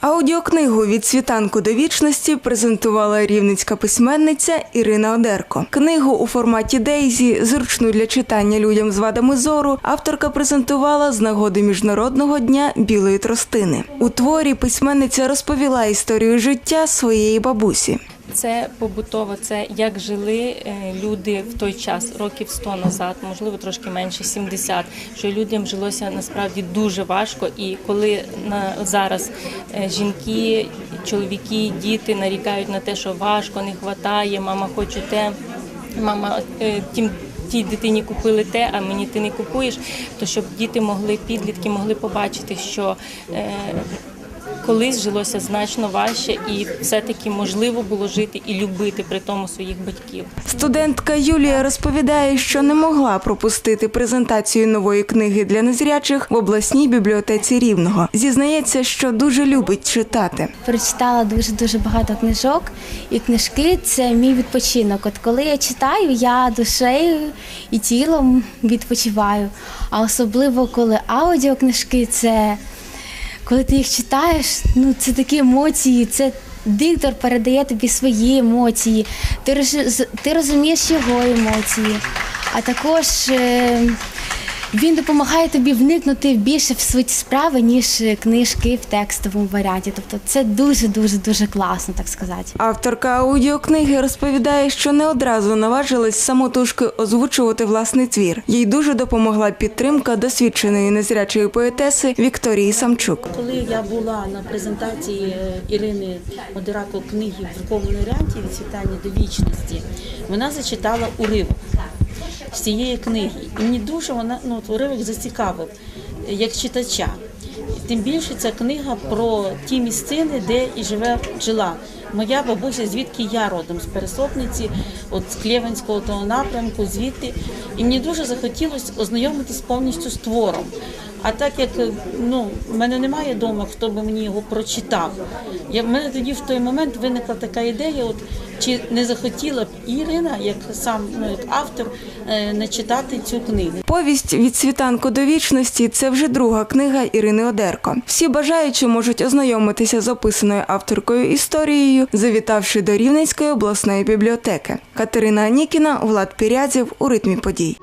Аудіокнигу від світанку до вічності презентувала рівницька письменниця Ірина Одерко. Книгу у форматі Дейзі, зручну для читання людям з вадами зору, авторка презентувала з нагоди міжнародного дня білої тростини. У творі письменниця розповіла історію життя своєї бабусі. Це побутово, це як жили е, люди в той час, років 100 назад, можливо, трошки менше, 70, що людям жилося насправді дуже важко. І коли на зараз е, жінки, чоловіки, діти нарікають на те, що важко, не вистачає, мама хоче те, мама е, тим. Тій дитині купили те, а мені ти не купуєш. То щоб діти могли, підлітки могли побачити, що колись жилося значно важче, і все-таки можливо було жити і любити при тому своїх батьків. Студентка Юлія розповідає, що не могла пропустити презентацію нової книги для незрячих в обласній бібліотеці Рівного. Зізнається, що дуже любить читати. Прочитала дуже дуже багато книжок, і книжки це мій відпочинок. От коли я читаю, я душею і тілом відпочиваю. А особливо коли аудіокнижки, це коли ти їх читаєш, ну це такі емоції, це диктор передає тобі свої емоції. Ти ти розумієш його емоції, а також. е, він допомагає тобі вникнути більше в свої справи, ніж книжки в текстовому варіанті. Тобто це дуже дуже дуже класно, так сказати. Авторка аудіокниги розповідає, що не одразу наважилась самотужки озвучувати власний твір. Їй дуже допомогла підтримка досвідченої незрячої поетеси Вікторії Самчук. Коли я була на презентації е, Ірини Модерако книги в друкованій варіанті від світання до вічності, вона зачитала уривок з цієї книги. І мені дуже вона ну, уривок зацікавив як читача. Тим більше ця книга про ті місцини, де і живе жила. Моя бабуся, звідки я родом з Пересопниці, от з Клєвенського того напрямку, звідти. І мені дуже захотілося ознайомитись повністю з твором. А так як е, ну, в мене немає вдома, хто би мені його прочитав. Я, в мене тоді в той момент виникла така ідея, от, чи не захотіла б Ірина, як сам ну, як автор, е, не читати цю книгу. Повість від світанку до вічності це вже друга книга Ірини Одерко. Всі бажаючі можуть ознайомитися з описаною авторкою історією, завітавши до Рівненської обласної бібліотеки. Катерина Анікіна, Влад Пірязів у ритмі подій.